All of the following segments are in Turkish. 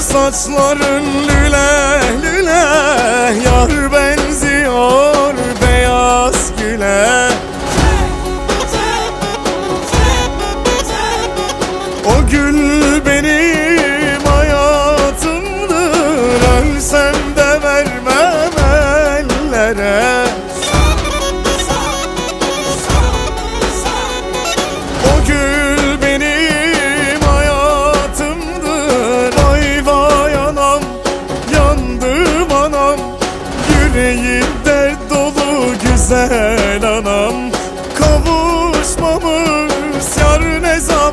saçların Yüreğim dert dolu güzel anam. Kavuşmamız yar ne zaman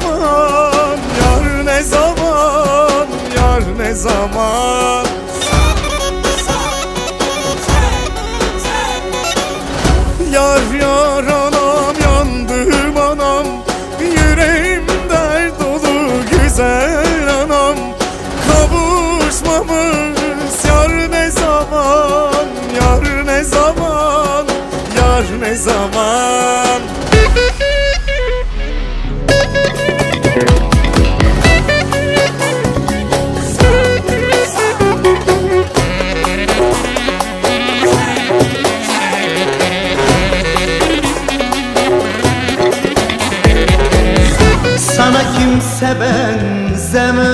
benzemez.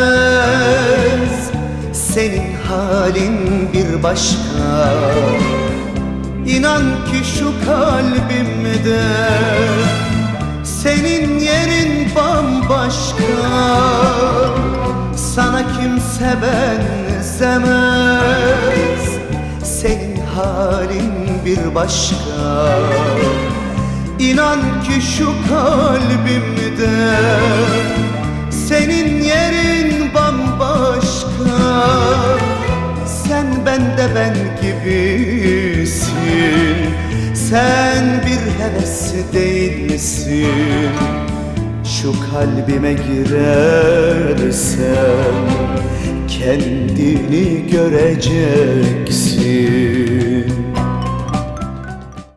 Senin halin bir başka. İnan ki şu kalbimde Senin yerin bambaşka. Sana kimse benzemez. Senin halin bir başka. İnan ki şu kalbimde Senin yerin bambaşka. Sen bende ben gibisin. Sen bir heves değil misin? Şu kalbime girersen Kendini göreceksin